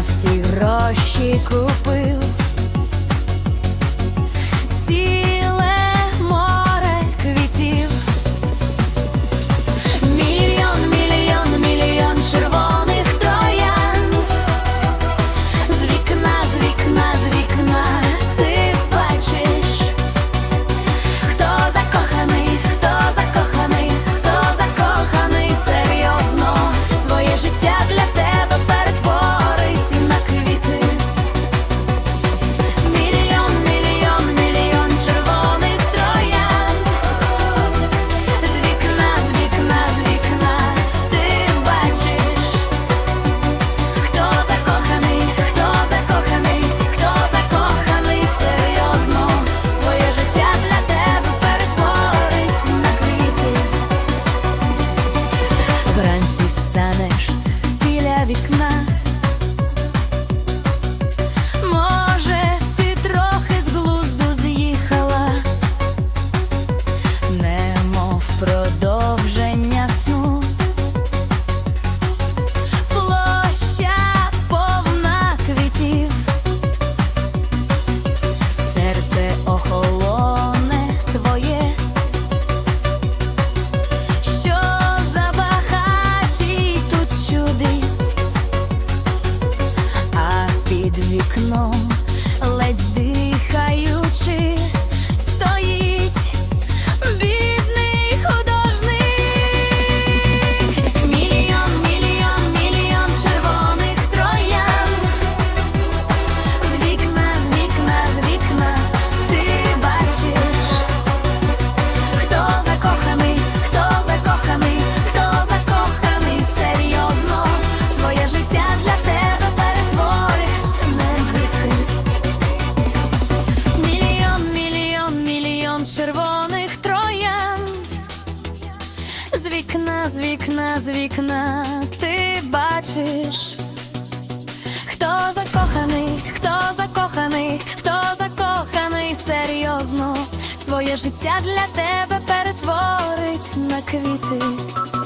всі гроші купив. Ледь дихаючи, З вікна, з вікна, з вікна ти бачиш. Хто закоханий, хто закоханий, хто закоханий серйозно, своє життя для тебе перетворить на квіти.